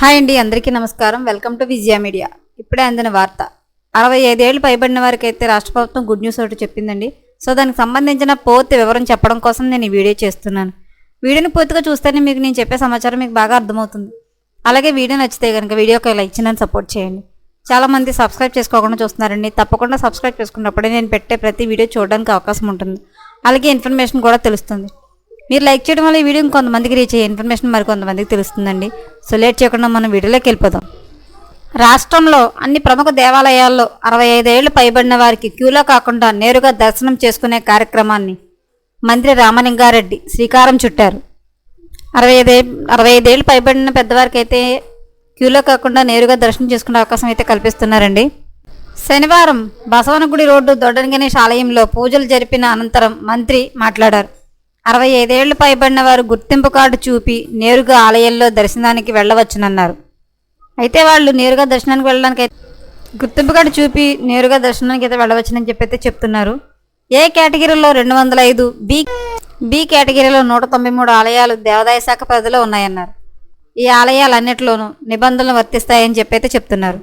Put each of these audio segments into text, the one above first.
Hi అండి అందరికీ నమస్కారం. Welcome to Vijaya media. ఇప్పుడే అందిన వార్త. అరవై ఐదేళ్ళు పైబడిన వారికి అయితే రాష్ట్ర ప్రభుత్వం గుడ్ న్యూస్ ఒకటి చెప్పిందండి. సో దానికి సంబంధించిన పూర్తి వివరం చెప్పడం కోసం నేను ఈ వీడియో చేస్తున్నాను. వీడియోని పూర్తిగా చూస్తేనే మీకు నేను చెప్పే సమాచారం మీకు బాగా అర్థమవుతుంది. అలాగే వీడియో నచ్చితే కనుక వీడియోకి లైక్ చేయని సపోర్ట్ చేయండి. చాలా మంది సబ్స్క్రైబ్ చేసుకోకుండా చూస్తున్నారండి. తప్పకుండా సబ్స్క్రైబ్ చేసుకున్నప్పుడే నేను పెట్టే ప్రతి వీడియో చూడడానికి అవకాశం ఉంటుంది. అలాగే ఇన్ఫర్మేషన్ కూడా తెలుస్తుంది. మీరు లైక్ చేయడం వల్ల ఈ వీడియో కొంతమందికి రీచ్ అయ్యే ఇన్ఫర్మేషన్ మరి కొంతమందికి తెలుస్తుందండి. సో లేట్ చేయకుండా మనం వీడియోలోకి వెళ్ళిపోదాం. రాష్ట్రంలో అన్ని ప్రముఖ దేవాలయాల్లో అరవై ఐదేళ్ళు పైబడిన వారికి క్యూలో కాకుండా నేరుగా దర్శనం చేసుకునే కార్యక్రమాన్ని మంత్రి రామలింగారెడ్డి శ్రీకారం చుట్టారు. అరవై ఐదే అరవై ఐదేళ్ళు పైబడిన పెద్దవారికి అయితే క్యూలో కాకుండా నేరుగా దర్శనం చేసుకునే అవకాశం అయితే కల్పిస్తున్నారండి. శనివారం బసవనగుడి రోడ్డు దొడ్డని గణేష్ ఆలయంలో పూజలు జరిపిన అనంతరం మంత్రి మాట్లాడారు. అరవై ఐదేళ్ళు పైబడిన వారు గుర్తింపు కార్డు చూపి నేరుగా ఆలయంలో దర్శనానికి వెళ్ళవచ్చునన్నారు. అయితే వాళ్ళు నేరుగా దర్శనానికి వెళ్ళడానికి అయితే గుర్తింపు కార్డు చూపి నేరుగా దర్శనానికి అయితే వెళ్ళవచ్చునని చెప్పి అయితే చెప్తున్నారు. ఏ కేటగిరీలో రెండు వందల ఐదు బి బి కేటగిరీలో నూట తొంభై మూడు ఆలయాలు దేవాదాయ శాఖ పరిధిలో ఉన్నాయన్నారు. ఈ ఆలయాలన్నిటిలోనూ నిబంధనలు వర్తిస్తాయని చెప్పి అయితే చెప్తున్నారు.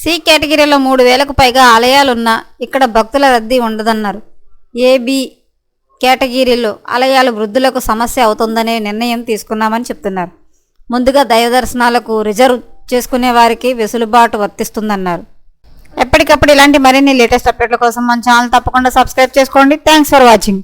సి కేటగిరీలో మూడు వేలకు పైగా ఆలయాలున్నా ఇక్కడ భక్తుల రద్దీ ఉండదన్నారు. ఏబి కేటగిరీలు ఆలయాలు వృద్ధులకు సమస్య అవుతుందనే నిర్ణయం తీసుకున్నామని చెప్తున్నారు. ముందుగా దైవ దర్శనాలకు రిజర్వ్ చేసుకునే వారికి వెసులుబాటు వర్తిస్తుందన్నారు. ఎప్పటికప్పుడు ఇలాంటి మరిన్ని లేటెస్ట్ అప్డేట్ల కోసం మన ఛానల్ తప్పకుండా సబ్స్క్రైబ్ చేసుకోండి. Thanks for watching